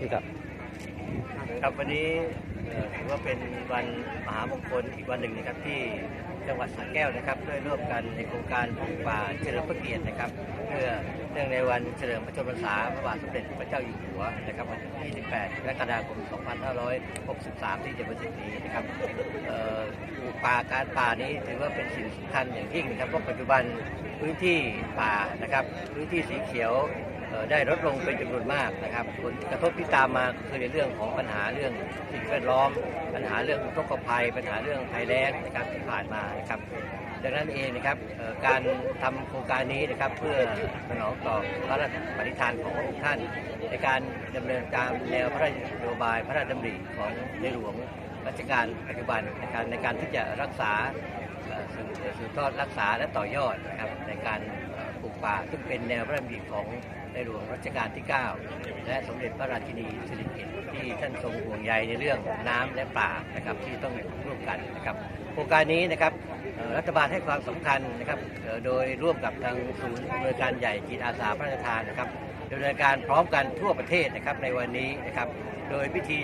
นี่ครับครับวันนี้ถือว่าเป็นวันมหามงคลอีกวันหนึ่งนะครับที่จังหวัดสระแก้วนะครับด้วยร่วมกันในโครงการปลูกป่าเฉลิมพระเกียรตินะครับ เพื่อเนื่องในวันเฉลิมพระชนมพรรษาพระบาทสมเด็จพระเจ้าอยู่หัวนะครับวันที่28กรกฎาคม 2563 ที่จะมาถึงนี้นะครับปลูกป่าการป่านี้ถือว่าเป็นสิ่งสำคัญอย่างยิ่งนะครับเพราะปัจจุบันพื้นที่ป่านะครับพื้นที่สีเขียว ได้ลดลงเป็นจำนวนมากนะครับผลกระทบที่ตามมาคือในเรื่องของปัญหาเรื่องสิ่งแวดล้อม ปัญหาเรื่องอุทกภัย ปัญหาเรื่องภัยแล้งนะครับที่ผ่านมานะครับดังนั้นเองนะครับการทำโครงการนี้นะครับเพื่อสนองต่อพระราชปณิธานขององค์ท่าน ในการดำเนินตามแนวพระราชนโยบายพระราชดำริของในหลวงรัชกาลปัจจุบันในการในการที่จะรักษา สืบทอดรักษาและต่อยอดนะครับในการปลูกป่าซึ่งเป็นแนวพระราชดำริของในหลวงรัชกาลที่ 9 และสมเด็จพระราชินีสิริกิติ์ที่ท่านทรงห่วงใยในเรื่องน้ำและป่านะครับที่ต้องร่วมกันนะครับโครงการนี้นะครับรัฐบาลให้ความสำคัญนะครับโดยร่วมกับทางศูนย์บริการใหญ่จิตอาสาพระราชทานนะครับดำเนินการพร้อมกันทั่วประเทศนะครับในวันนี้นะครับโดยพิธี